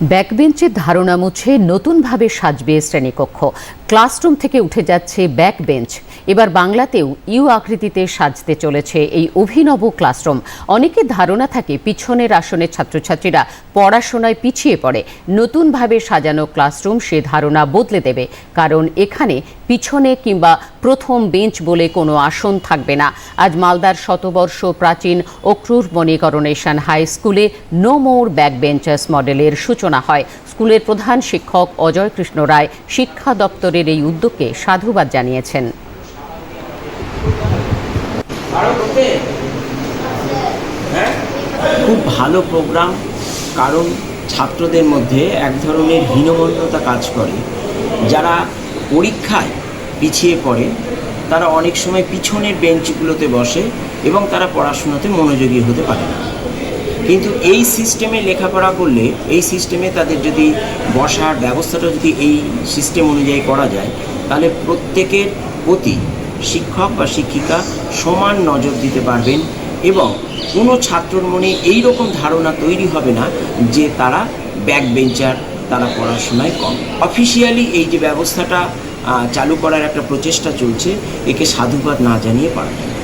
ব্যাকবেঞ্চের ধারণা মুছে নতুনভাবে সাজবে শ্রেণীকক্ষ। ক্লাসরুম থেকে উঠে যাচ্ছে ব্যাকবেঞ্চ। এবার বাংলাতেও ইউ আকৃতিতে সাজতে চলেছে এই অভিনব ক্লাসরুম। অনেকের ধারণা থাকে পিছনের আসনের ছাত্রছাত্রীরা পড়াশোনায় পিছিয়ে পড়ে। নতুনভাবে সাজানো ক্লাসরুম সে ধারণা বদলে দেবে। কারণ এখানে পিছনে কিংবা প্রথম বেঞ্চ বলে কোনো আসন থাকবে না। আজ মালদার শতবর্ষ প্রাচীন অক্রুর মণিকরণেশন হাই স্কুলে নো মোর ব্যাক বেঞ্চার্স মডেলের সূচনা হয়। স্কুলের প্রধান শিক্ষক অজয় কৃষ্ণ রায় শিক্ষা দপ্তরের এই উদ্যোগকে সাধুবাদ জানিয়েছেন। খুব ভালো প্রোগ্রাম, কারণ ছাত্রদের মধ্যে এক ধরনের হীনমন্যতা কাজ করে। যারা পরীক্ষায় পিছিয়ে পড়ে, তারা অনেক সময় পিছনের বেঞ্চগুলোতে বসে এবং তারা পড়াশোনাতে মনোযোগী হতে পারে না। কিন্তু এই সিস্টেমে লেখাপড়া করলে, এই সিস্টেমে তাদের যদি বসার ব্যবস্থাটা যদি এই সিস্টেম অনুযায়ী করা যায়, তাহলে প্রত্যেকের প্রতি শিক্ষক বা শিক্ষিকা সমান নজর দিতে পারবেন এবং কোনো ছাত্রর মনে এই রকম ধারণা তৈরি হবে না যে তারা ব্যাক বেঞ্চার তারা পড়াশোনায় কম অফিসিয়ালি এই যে ব্যবস্থাটা চালু করার একটা প্রচেষ্টা চলছে, একে সাধুবাদ না জানিয়ে পারা যায় না।